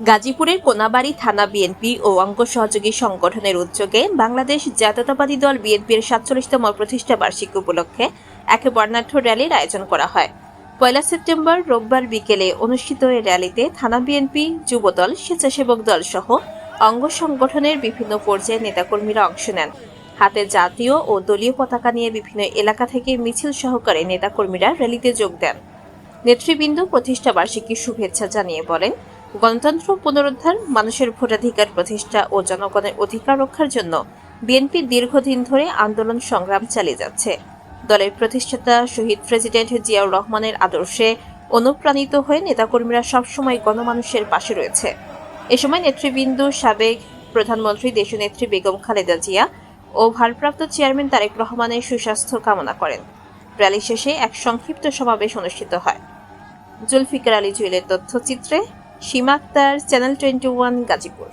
গাজীপুরের কোনাবাড়ি থানা বিএনপি ও অঙ্গ সহযোগী সংগঠনের উদ্যোগে বাংলাদেশ জাতীয়তাবাদী দল বিএনপির সাতচল্লিশতম প্রতিষ্ঠা বার্ষিকী উপলক্ষে এক বর্ণাঢ্য র্যালির আয়োজন করা হয়। পয়লা সেপ্টেম্বর রোববার বিকেলে অনুষ্ঠিত এই র্যালিতে থানা বিএনপি, যুবদল, স্বেচ্ছাসেবক দল সহ অঙ্গ সংগঠনের বিভিন্ন পর্যায়ের নেতাকর্মীরা অংশ নেন। হাতে জাতীয় ও দলীয় পতাকা নিয়ে বিভিন্ন এলাকা থেকে মিছিল সহকারে নেতাকর্মীরা র্যালিতে যোগ দেন। নেতৃবৃন্দ প্রতিষ্ঠা বার্ষিকীর শুভেচ্ছা জানিয়ে বলেন গণতন্ত্র পুনরুদ্ধার, মানুষের ভোটাধিকার প্রতিষ্ঠা ও জনগণের অধিকার রক্ষার জন্য বিএনপি দীর্ঘদিন ধরে আন্দোলন সংগ্রাম চালিয়ে যাচ্ছে। দলের প্রতিষ্ঠাতা শহীদ প্রেসিডেন্ট জিয়াউর রহমানের আদর্শে অনুপ্রাণিত হয়ে নেতাকর্মীরা সবসময় গণমানুষের পাশে রয়েছে। এ সময় নেতৃবৃন্দ সাবেক প্রধানমন্ত্রী দেশনেত্রী বেগম খালেদা জিয়া ও ভারপ্রাপ্ত চেয়ারম্যান তারেক রহমানের সুস্বাস্থ্য কামনা করেন। র্যালি শেষে এক সংক্ষিপ্ত সমাবেশ অনুষ্ঠিত হয়। জুলফিকার আলী জুয়েলের তথ্যচিত্রে Sima Akter channel twenty one Gazipur.